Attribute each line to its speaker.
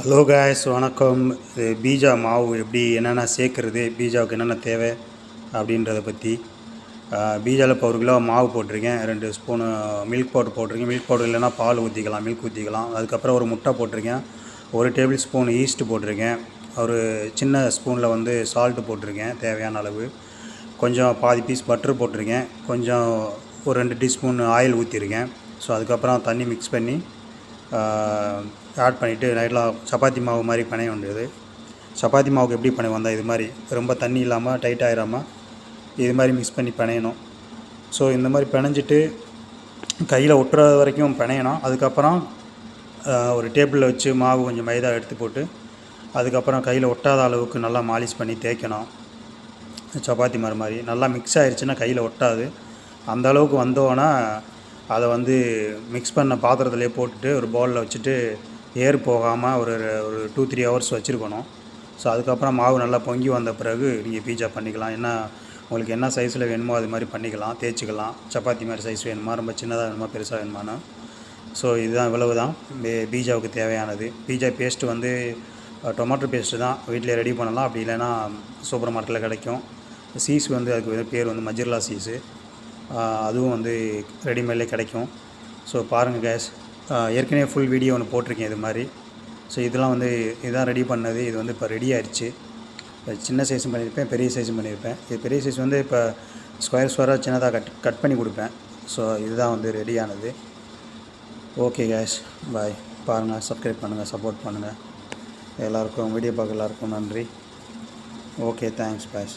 Speaker 1: Hello guys வணக்கம். இது பீஜா மாவு. எப்படி என்னென்ன சேர்க்குறது பீஜாவுக்கு என்னென்ன தேவை அப்படின்றத பற்றி பீஜாவில் இப்போ ஒரு கிலோ மாவு போட்டிருக்கேன். ரெண்டு ஸ்பூனு மில்க் பவுடர் போட்டிருக்கேன். மில்க் பவுடர் இல்லைன்னா பால் ஊற்றிக்கலாம் மில்க் ஊற்றிக்கலாம் அதுக்கப்புறம் ஒரு முட்டை போட்டிருக்கேன். ஒரு டேபிள் ஸ்பூன் ஈஸ்ட் போட்டிருக்கேன். ஒரு சின்ன ஸ்பூனில் வந்து சால்ட்டு போட்டிருக்கேன் தேவையான அளவு. கொஞ்சம் பாதி பீஸ் பட்டர் போட்டிருக்கேன். கொஞ்சம் ஒரு ரெண்டு டீஸ்பூன் ஆயில் ஊற்றிருக்கேன் ஸோ அதுக்கப்புறம் தண்ணி மிக்ஸ் பண்ணி ஆட் பண்ணிவிட்டு நைட்டில் சப்பாத்தி மாவு மாதிரி பிணைய வேண்டியது. சப்பாத்தி மாவுக்கு எப்படி பிணைய வந்தால் இது மாதிரி. ரொம்ப தண்ணி இல்லாமல் டைட் ஆகிடாமல் இது மாதிரி மிக்ஸ் பண்ணி பிணையணும். ஸோ இந்த மாதிரி பிணைஞ்சிட்டு கையில் ஒட்டுற வரைக்கும் பிணையணும். அதுக்கப்புறம் ஒரு டேபிளில் வச்சு மாவு கொஞ்சம் மைதா எடுத்து போட்டு அதுக்கப்புறம் கையில் ஒட்டாத அளவுக்கு நல்லா மாலிஷ் பண்ணி தேய்க்கணும். சப்பாத்தி மாதிரி மாதிரி. நல்லா மிக்ஸ் ஆயிடுச்சுன்னா கையில் ஒட்டாது. அந்த அளவுக்கு வந்தோன்னா அதை வந்து மிக்ஸ் பண்ண பாத்திரத்துலேயே போட்டுட்டு ஒரு பவுலில் வச்சுட்டு ஏர் போகாமல் ஒரு ஒரு டூ த்ரீ ஹவர்ஸ் வச்சுருக்கணும். ஸோ அதுக்கப்புறம் மாவு நல்லா பொங்கி வந்த பிறகு நீங்கள் பீஜா பண்ணிக்கலாம். என்ன உங்களுக்கு என்ன சைஸில் வேணுமோ அது மாதிரி பண்ணிக்கலாம். தேய்ச்சிக்கலாம். சப்பாத்தி மாதிரி சைஸ் வேணுமா? ரொம்ப சின்னதாக வேணுமா? பெருசாக வேணுமான்னு ஸோ இதுதான் இவ்வளவு தான் பீஜாவுக்கு தேவையானது. பீஜா பேஸ்ட்டு வந்து டொமேட்டோ பேஸ்ட்டு தான். வீட்டிலே ரெடி பண்ணலாம். அப்படி இல்லைன்னா சூப்பர் மார்க்கெட்டில் கிடைக்கும். சீஸ் வந்து அதுக்கு பேர் வந்து மஜிர்லா சீஸு அதுவும் வந்து ரெடிமேட்லேயே கிடைக்கும். ஸோ பாருங்கள் கேஸ் ஏற்கனவே ஃபுல் வீடியோ ஒன்று போட்டிருக்கேன் இது மாதிரி. ஸோ இதெல்லாம் வந்து இதுதான் ரெடி பண்ணது. இது வந்து இப்போ ரெடி ஆயிடுச்சு சின்ன சைஸும் பண்ணியிருப்பேன் பெரிய சைஸும் பண்ணியிருப்பேன். இது பெரிய சைஸ் வந்து இப்போ ஸ்கொயர் ஸ்கொயராக சின்னதாக கட் கட் பண்ணி கொடுப்பேன். ஸோ இதுதான் வந்து ரெடியானது ஓகே கேஷ் பாய் பாருங்கள் சப்ஸ்கிரைப் பண்ணுங்கள் சப்போர்ட் பண்ணுங்கள் எல்லாருக்கும் வீடியோ பார்க்க எல்லாருக்கும் நன்றி. Okay thanks boys